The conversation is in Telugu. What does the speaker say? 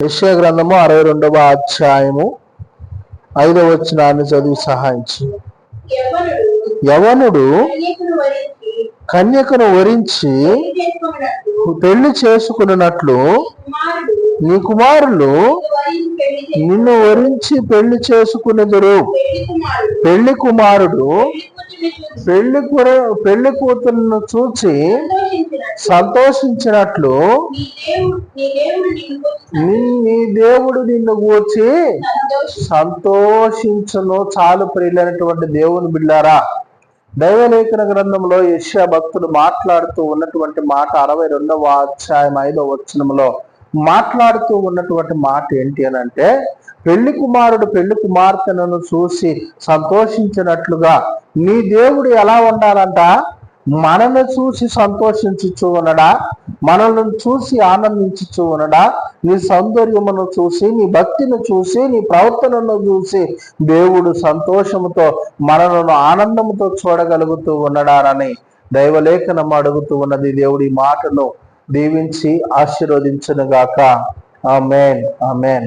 యశ్యా గ్రంథము అరవై రెండవ అధ్యాయము ఐదవ వచనాన్ని చదివి సహాయించు యవనుడు కన్యకను వరించి పెళ్ళి చేసుకున్నట్లు నీ కుమారులు నిన్ను వరించి పెళ్ళి చేసుకునేదురు. పెళ్ళి కుమారుడు పెళ్ళి కుమారుడు చూసి పెళ్ళి కూర పెళ్ళి కూతురును చూచి సంతోషించినట్లు నీ దేవుడు నిన్ను కూర్చి సంతోషి సంతోషించును. చాలు ప్రియులైనటువంటి దేవుని బిళ్ళారా. దైవలేఖన గ్రంథంలో యెషయా భక్తుడు మాట్లాడుతూ ఉన్నటువంటి మాట అరవై రెండవ అధ్యాయం ఐదవ వచనంలో మాట్లాడుతూ ఉన్నటువంటి మాట ఏంటి అని అంటే పెళ్ళి కుమారుడు పెళ్ళి కుమార్తెను చూసి సంతోషించినట్లుగా నీ దేవుడు ఎలా ఉండాలంట? మనల్ని చూసి సంతోషించుచు ఉన్నడా? మనల్ని చూసి ఆనందించుచు ఉన్నడా? నీ సౌందర్యమును చూసి నీ భక్తిని చూసి నీ ప్రవర్తనను చూసి దేవుడు సంతోషముతో మనలను ఆనందముతో చూడగలుగుతూ ఉన్నడారని దైవలేఖనం అడుగుతూ ఉన్నది. దేవుడి మాటను దీవించి ఆశీర్వదించను గాక ఆమెన్. ఆమెన్.